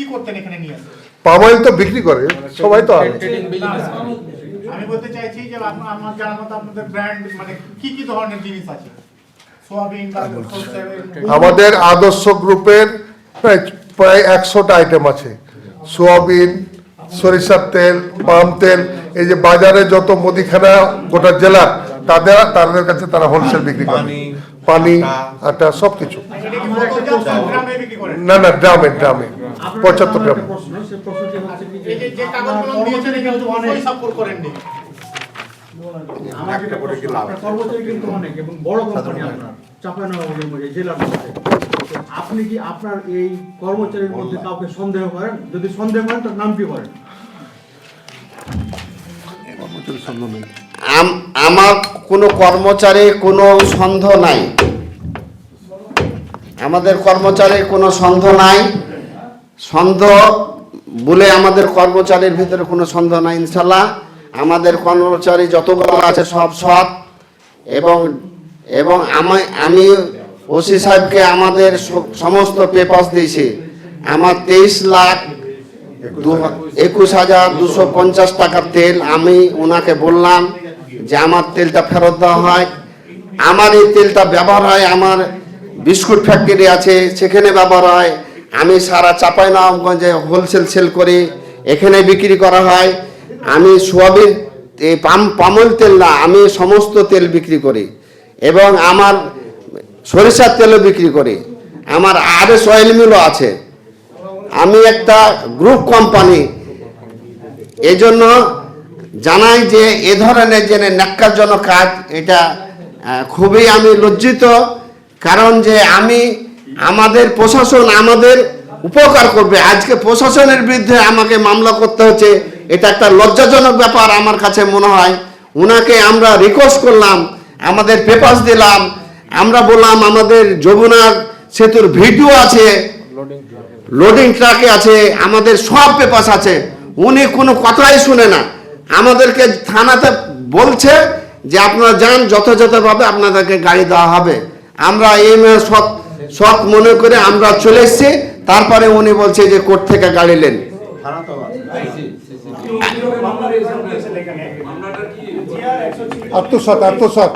কি করতেন এখানে নিয়ে আসে? পাম অয়েল তো বিক্রি করে সবাই তো আনে। আমি বলতে চাইছি যে আপ- আমার জানার মতো আপনাদের ব্র্যান্ড মানে কি কি ধরনের জিনিস আছে? সোয়াবিন তারপর সরষে, আমাদের আদর্শ গ্রুপের প্রায় প্রায় একশোটা আইটেম আছে। সোয়াবিন সরিষার তেল পাম তেল এই যে বাজারে যত মুদিখানা গোটা জেলার তাদের তাদের কাছে তারা হোলসেল বিক্রি করে। পানি, পানি আটা। সব কিছু করেন? না না ড্রামে ড্রামে আপনার- পঁচাত্তর আপনি কি আপনার এই কর্মচারীর মধ্যে কাউকে সন্দেহ করেন? যদি সন্দেহ করেন তার নাম কি করেন আম- আমার কোনো কর্মচারী কোনো সন্দেহ নাই। আমাদের কর্মচারীর কোনো সন্দেহ নাই। সন্দেহ বলে আমাদের কর্মচারীর ভিতরে কোনো সন্দেহ নাই ইনশাল্লাহ আমাদের কর্মচারী যতগুলো আছে সব সৎ। এবং এবং আমি আমি ওসি সাহেবকে আমাদের সমস্ত পেপার্স দিয়েছি। আমার তেইশ লাখ একুশ হাজার দুশো পঞ্চাশ টাকার তেল আমি ওনাকে বললাম যে আমার তেলটা ফেরত দেওয়া হয়। আমার এই তেলটা ব্যবহার হয়, আমার বিস্কুট ফ্যাক্টরি আছে, সেখানে ব্যবহার হয়। আমি সারা চাঁপাইনবাবগঞ্জে হোলসেল সেল করি, এখানে বিক্রি করা হয়। আমি সোয়াবিন পাম, পামল তেল না, আমি সমস্ত তেল বিক্রি করি এবং আমার সরিষার তেলও বিক্রি করি। আমার আর এস অয়েল মিলও আছে। আমি একটা গ্রুপ কোম্পানি এই জন্য জানাই যে এ ধরনের যে ন্যাক্কারজনক কাজ, এটা খুবই আমি লজ্জিত। কারণ যে আমি আমাদের প্রশাসন আমাদের উপকার করবে। আজকে প্রশাসনের বিরুদ্ধে আমাকে মামলা করতে হচ্ছে। এটা একটা লজ্জাজনক ব্যাপার আমার কাছে মনে হয়। ওনাকে আমরা রিকোয়েস্ট করলাম, আমাদের পেপার্স দিলাম, আমরা বললাম আমাদের যমুনার সেতুর ভিডিও আছে লোডিং ট্রাকে আছে, আমাদের সব পেপাস আছে। উনি কোনো কথাই শুনে না। আমাদেরকে থানাতে বলছে যে আপনারা যান, যথাযথভাবে আপনাদেরকে গাড়ি দেওয়া হবে। আমরা এই মেয়ে সৎ সৎ মনে করে আমরা চলে এসেছি, তারপরে উনি বলছে যে কোর্ট থেকে গাড়ি লেন আত্মসৎ আত্মসাত